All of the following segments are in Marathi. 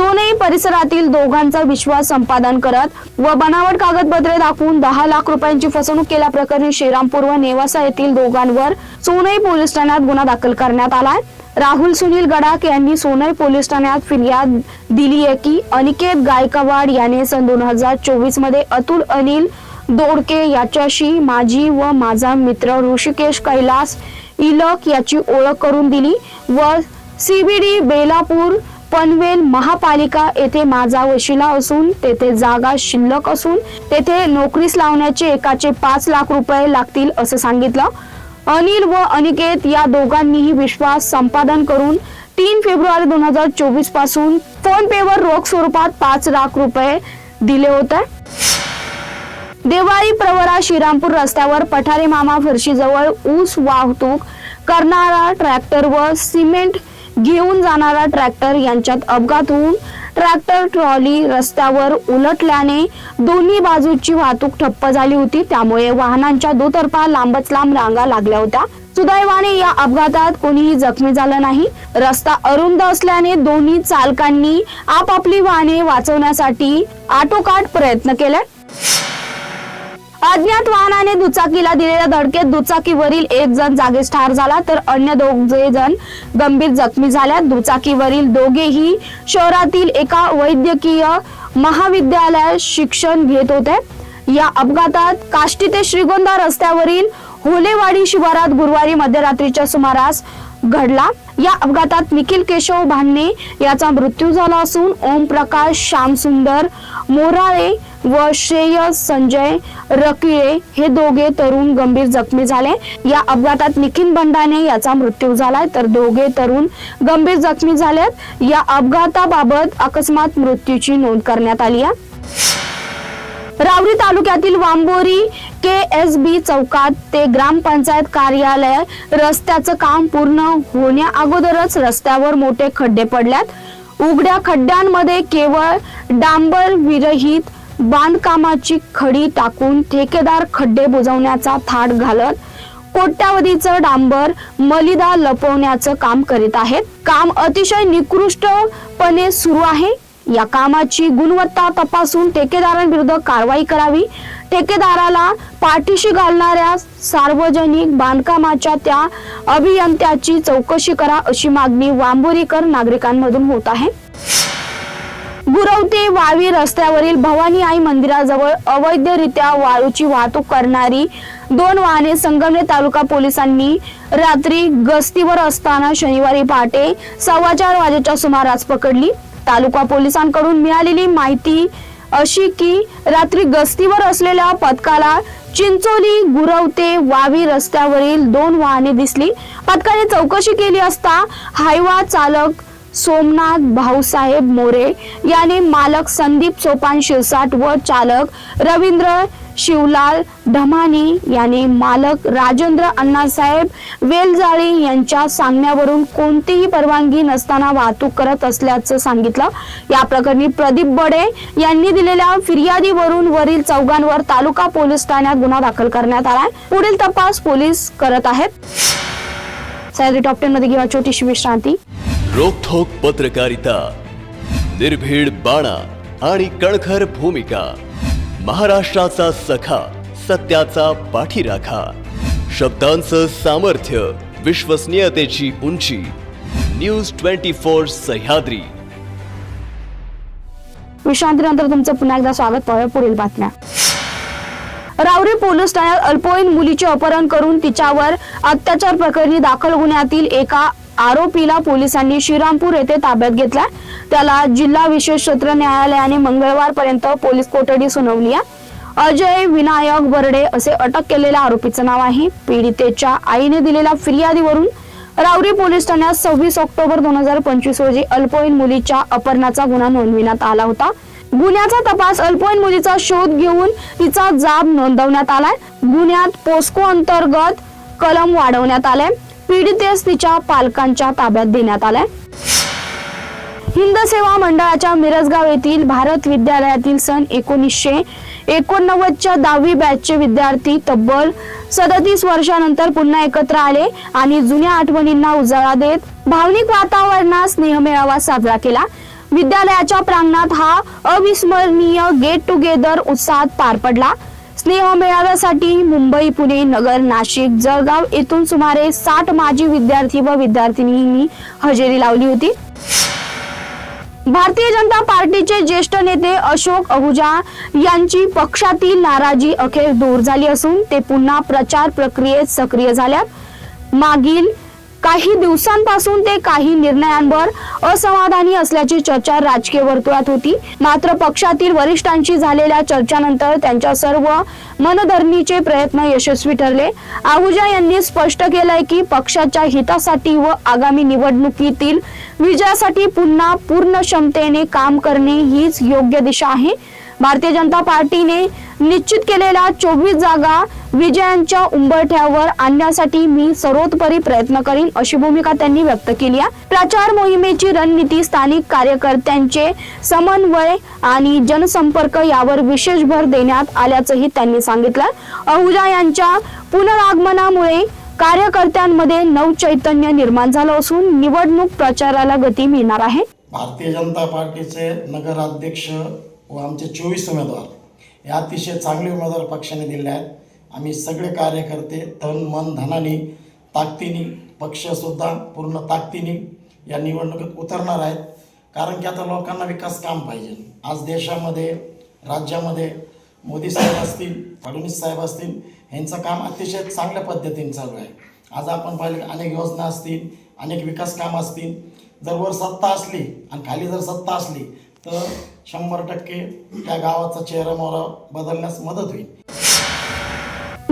सोनई परिसरातील दोघांचा विश्वास संपादन करत व बनावट कागदपत्रे दाखवून दहा लाख रुपयांची फसवणूक केल्याप्रकरणी श्रीरामपूर व नेवासा येथील दोघांवर सोनई पोलीस ठाण्यात गुन्हा दाखल करण्यात आलाय. राहुल सुनील गडाख यांनी सोनई पोलीस ठाण्यात फिर्याद दिली आहे की अनिकेत गायकवाड याने सन दोन हजार चोवीसमध्ये अतुल अनिल दोडके याच्याशी माझी व माझा मित्र ऋषिकेश कैलास इलक याची ओळख करून दिली व सीबीडी बेलापूर पनवेल महापालिका येथे माझा वशिला असून तेथे जागा शिल्लक असून तेथे नोकरीस लावण्याचे एकाचे पाच लाख रुपये लागतील असं सांगितलं. अनिल व अनिकेत या दोघांनीही विश्वास संपादन करून तीन फेब्रुवारी दोन हजार चोवीसपासून फोन पेवर रोख स्वरूपात पाच लाख रुपये दिले होते. देवाळी प्रवरा श्रीरामपूर रस्त्यावर पठारे मामा फरशीजवळ ऊस वाहतूक करणारा ट्रॅक्टर व सिमेंट घेऊन जाणारा ट्रॅक्टर यांच्यात अपघात होऊन ट्रॅक्टर ट्रॉली रस्त्यावर उलटल्याने दोन्ही बाजूची वाहतूक ठप्प झाली होती. त्यामुळे वाहनांच्या दुतर्फा लांबच लांब रांगा लागल्या होत्या. सुदैवाने या अपघातात कोणीही जखमी झालं नाही. रस्ता अरुंद असल्याने दोन्ही चालकांनी आपापली वाहने वाचवण्यासाठी आटोकाट प्रयत्न केले. अज्ञात वाहनाने दुचाकीला दिलेल्या धडकेत दुचाकीवरील एक जण जागीच ठार झाला तर अन्य दोघे जण गंभीर जखमी झाल्यात. दुचाकीवरील दोघेही शहरातील एका वैद्यकीय महाविद्यालयात शिक्षण घेत होते. या अपघातात काष्टी ते श्रीगोंदा रस्त्यावरील होलेवाडी शिवारात गुरुवारी मध्यरात्रीच्या सुमारास घडला. या अपघातात निखिल केशव भांडणे याचा मृत्यू झाला असून ओम प्रकाश श्यामसुंदर मोराळे व श्रेयस संजय रकिळे हे दोघे तरुण गंभीर जखमी झाले. या अपघातात निखिल बंडाने याचा मृत्यू झालाय तर दोघे तरुण गंभीर जखमी झालेत. या अपघाताबाबत अकस्मात मृत्यूची नोंद करण्यात आली आहे. रावरी तालुक्यातील वांबोरी के एस बी चौकात ते ग्रामपंचायत कार्यालय रस्त्याचं काम पूर्ण होण्या अगोदरच रस्त्यावर मोठे खड्डे पडल्यात. उघड्या खड्ड्यांमध्ये केवळ डांबर विरहित बांधकामाची खडी टाकून ठेकेदार खड्डे बुजवण्याचा थाट घालत कोट्यावधीचं डांबर मलिदा लपवण्याचं काम करीत आहेत. काम अतिशय निकृष्टपणे सुरू आहे. या कामाची गुणवत्ता तपासून ठेकेदारांविरुद्ध कारवाई करावी. ठेकेदाराला पाठीशी घालणाऱ्या सार्वजनिक बांधकामाच्या त्या अभियंत्याची चौकशी करा अशी मागणी वांबोरीकर नागरिकांमधून होत आहे. गुरवते वावी रस्त्यावरील भवानी आई मंदिराजवळ अवैधरित्या वाळूची वाहतूक करणारी दोन वाहने संगमनेर तालुका पोलिसांनी रात्री गस्तीवर असताना शनिवारी पहाटे सव्वा चार वाजेच्या सुमारास पकडली. तालुका पोलिसांकडून मिळालेली माहिती अशी की रात्री गस्तीवर असलेल्या पथकाला चिंचोली गुरवते वावी रस्त्यावरील दोन वाहने दिसली. पथकाने चौकशी केली असता हायवा चालक सोमनाथ भाऊसाहेब मोरे याने मालक संदीप सोपान शिरसाट व चालक रवींद्र शिवलाल ढमानी याने मालक राजेंद्र अण्णासाहेब वेलजाळे यांच्या सांगण्यावरून कोणतीही परवानगी नसताना वाहतूक करत असल्याचं सांगितलं. या प्रकरणी प्रदीप बडे यांनी दिलेल्या फिर्यादीवरून वरील चौघांवर तालुका पोलीस ठाण्यात गुन्हा दाखल करण्यात आलाय पुढील तपास पोलीस करत आहेत. सह्याद्री टॉप टेन मध्ये घेऊया छोटीशी विश्रांती. रोखोक पत्रकारिता निर्भीड बाणा आणि कणखर भूमिका महाराष्ट्राचा सखा सत्याचा पाठीराखा शब्दांचं सामर्थ्य विश्वसनीयतेची उंची न्यूज ट्वेंटी फोर सह्याद्री. विश्रांतीनंतर तुमचं पुन्हा एकदा स्वागत पाहूया पुढील बातम्या. रावरी पोलीस ठाण्यात अल्पवयीन मुलीचे अपहरण करून तिच्यावर अत्याचार प्रकरणी दाखल गुन्ह्यातील एका आरोपीला पोलिसांनी श्रीरामपूर येथे ताब्यात घेतला. त्याला जिल्हा विशेष सत्र न्यायालयाने मंगळवारपर्यंत पोलीस कोठडी सुनावली आहे. अजय विनायक बर्डे असे अटक केलेल्या आरोपीचं नाव आहे. पीडितेच्या आईने दिलेल्या फिर्यादीवरून रावरी पोलीस ठाण्यात सव्वीस ऑक्टोबर दोन हजार पंचवीस रोजी अल्पवयीन मुलीच्या अपहरणाचा गुन्हा नोंदविण्यात आला होता. गुन्ह्याचा तपास अल्पवयीन मुलीचा शोध घेऊन तिचा जाब नोंदवण्यात आलाय. गुन्ह्यात पोस्को अंतर्गत कलम वाढवण्यात आलाय. पीडितेस तिच्या पालकांच्या ताब्यात देण्यात आलाय. हिंद सेवा मंडळाच्या मिरजगाव येथील भारत विद्यालयातील सन एकोणीसशे एकोणनव्वदच्या दहावी बॅचचे विद्यार्थी तब्बल सदतीस वर्षानंतर पुन्हा एकत्र आले आणि जुन्या आठवणींना उजाळा देत भावनिक वातावरणात स्नेहमेळावा साजरा केला. विद्यालयाच्या प्रांगणात हा अविस्मरणीय गेट टुगेदर उत्साहात पार पडला. स्नेह मेळाव्यासाठी मुंबई पुणे नगर नाशिक जळगाव येथून सुमारे साठ माजी विद्यार्थी व विद्यार्थिनींनी हजेरी लावली होती. भारतीय जनता पार्टीचे ज्येष्ठ नेते अशोक अहुजा यांची पक्षातील नाराजी अखेर दूर झाली असून ते पुन्हा प्रचार प्रक्रियेत सक्रिय झाल्यात. मागील काही दिवसांपासून ते काही निर्णयांवर असमाधानी असल्याची चर्चा राजकीय वर्तुळात होती. मात्र पक्षातील वरिष्ठांशी झालेल्या चर्चानंतर त्यांच्या सर्व मनधरणीचे प्रयत्न यशस्वी ठरले. आहुजा यांनी स्पष्ट केलंय की पक्षाच्या हितासाठी व आगामी निवडणुकीतील विजयासाठी पुन्हा पूर्ण क्षमतेने काम करणे हीच योग्य दिशा आहे. भारतीय जनता पार्टीने निश्चित केलेल्या चोवीस जागा विजयांच्या उंबरठ्यावर आणण्यासाठी मी सर्वोत्परी प्रयत्न करीन अशी भूमिका त्यांनी व्यक्त केली आहे. प्रचार मोहिमेची रणनीती स्थानिक कार्यकर्त्यांचे समन्वय आणि जनसंपर्क यावर विशेष भर देण्यात आल्याचंही त्यांनी सांगितलं अहुजा यांच्या पुनरागमनामुळे कार्यकर्त्यांमध्ये नवचैतन्य निर्माण झालं असून निवडणूक प्रचाराला गती मिळणार आहे. भारतीय जनता पार्टीचे नगराध्यक्ष व आमचे चोवीस उमेदवार हे अतिशय चांगले उमेदवार पक्षाने दिले आहेत. आम्ही सगळे कार्यकर्ते तन मन धनाने ताकदीने पक्षसुद्धा पूर्ण ताकदीने या निवडणुकीत उतरणार आहेत. कारण की आता लोकांना विकास काम पाहिजे. आज देशामध्ये राज्यामध्ये मोदी साहेब असतील फडणवीस साहेब असतील यांचं काम अतिशय चांगल्या पद्धतीने चालू आहे. आज आपण पाहिले अनेक योजना असतील अनेक विकास कामं असतील. जर वर सत्ता असली आणि खाली जर सत्ता असली तर शंभर टक्के त्या गावाचा चेहरा मोहरा बदलण्यास मदत होईल.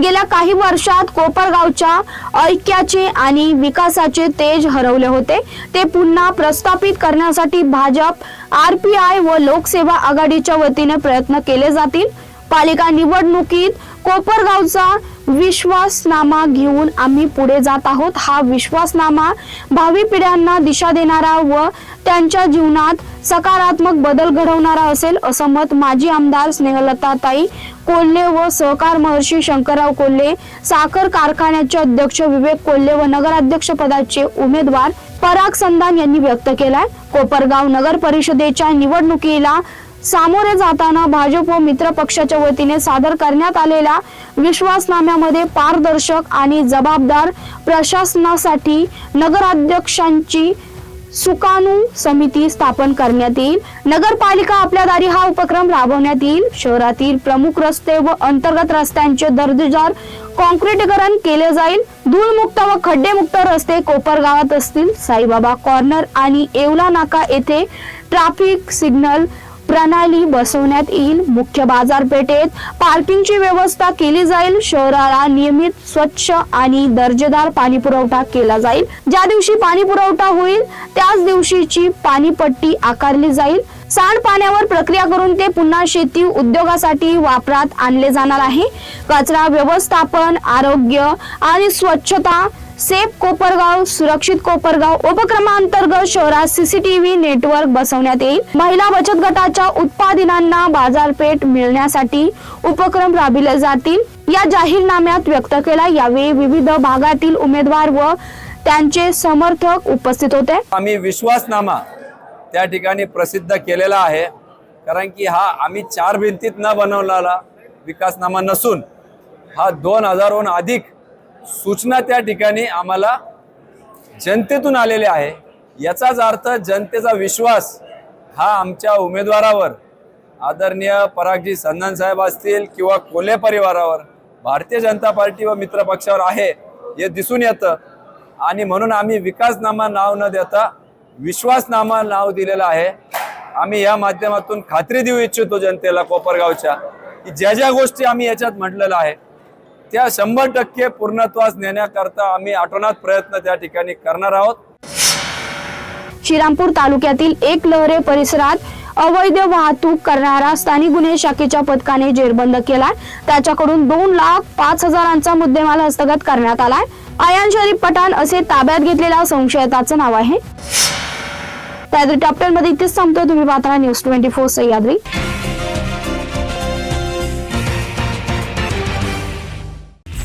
गेल्या काही वर्षात कोपरगावच्या ऐक्याचे आणि विकासाचे तेज हरवले होते. ते पुन्हा प्रस्थापित करण्यासाठी भाजप आर पी आय व लोकसेवा आघाडीच्या वतीने प्रयत्न केले जातील. पालिका निवडणुकीत कोपरगावचा विश्वासनामा घेऊन आम्ही पुढे जात आहोत. हा विश्वासनामा भावी पिढ्यांना दिशा देणारा व त्यांच्या जीवनात सकारात्मक बदल घडवणारा असेल असं मत माजी आमदार स्नेहलताताई कोल्हे व सहकार महर्षी शंकरराव कोल्हे साखर कारखान्याचे अध्यक्ष विवेक कोल्हे व नगराध्यक्ष पदाचे उमेदवार पराग संधान यांनी व्यक्त केलाय. कोपरगाव नगर परिषदेच्या निवडणुकीला सामोरे जाताना भाजप व मित्र पक्षाच्या वतीने सादर करण्यात आलेल्या विश्वासनाम्यामध्ये पारदर्शक आणि जबाबदार प्रशासनासाठी नगराध्यक्षांची सुकाणू समिती स्थापन करण्यात येईल. नगरपालिका आपल्या दारी हा उपक्रम राबवण्यात येईल. शहरातील प्रमुख रस्ते व अंतर्गत रस्त्यांचे दर्जेदार कॉन्क्रिटीकरण केले जाईल. धूळमुक्त व खड्डेमुक्त रस्ते कोपरगावात असतील. साईबाबा कॉर्नर आणि येवला नाका येथे ट्रॅफिक सिग्नल प्रणाली बसवण्यात येईल. मुख्य बाजारपेठेत पार्किंगची व्यवस्था केली जाईल. शहराला नियमित स्वच्छ आणि दर्जेदार पाणी पुरवठा केला जाईल. ज्या दिवशी पाणी पुरवठा होईल त्याच दिवशीची पाणीपट्टी आकारली जाईल. सांडपाण्यावर प्रक्रिया करून ते पुन्हा शेती उद्योगासाठी वापरात आणले जाणार आहे. कचरा व्यवस्थापन आरोग्य आणि स्वच्छता सेफ कोपरगाव सुरक्षित कोपरगाव उपक्रमांतर्गत शहरात सीसीटीव्ही नेटवर्क बसवण्यात येईल. महिला बचत गटाच्या उत्पादनांना बाजारपेठ मिळण्यासाठी उपक्रम राबविले जातील. या जाहीरनाम्यात व्यक्त केला यावेळी विविध भागातील उमेदवार व त्यांचे समर्थक उपस्थित होते. आम्ही विश्वासनामा त्या ठिकाणी प्रसिद्ध केलेला आहे. कारण की हा आम्ही चार भिंतीत न बनवलेला विकासनामा नसून हा दोन हजारहून अधिक सूचना त्या ठिकाणी आम्हाला जनतेतून आलेल्या आहे. याचाच अर्थ जनतेचा विश्वास हा आमच्या उमेदवारावर आदरणीय परागजी सन्नानसाहेब साहेब असतील किंवा कोल्हे परिवारावर भारतीय जनता पार्टी व मित्र पक्षावर आहे हे दिसून येतं. आणि म्हणून आम्ही विकासनामा नाव न देता विश्वासनामा नाव दिलेलं आहे. आम्ही या माध्यमातून खात्री देऊ इच्छितो जनतेला कोपरगावच्या की ज्या ज्या गोष्टी आम्ही याच्यात म्हटलेलं आहे त्या शंभर टक्के पूर्णत्वास नेण्याकरता आम्ही आटोनात प्रयत्न त्या ठिकाणी करणार आहोत. श्रीरामपूर तालुक्यातील एक लहरे परिसरात अवैध वाहतूक करणारा स्थानिक गुन्हे शाखेच्या पथकाने जेरबंद केलाय. त्याच्याकडून दोन लाख पाच हजारांचा मुद्देमाल हस्तगत करण्यात आलाय. आयान शरीफ पठाण असे ताब्यात घेतलेल्या संशयिताचं नाव आहे. त्या टप्प्यांमध्ये इथेच संपतो तुम्ही पाहता news twenty four Sahyadri.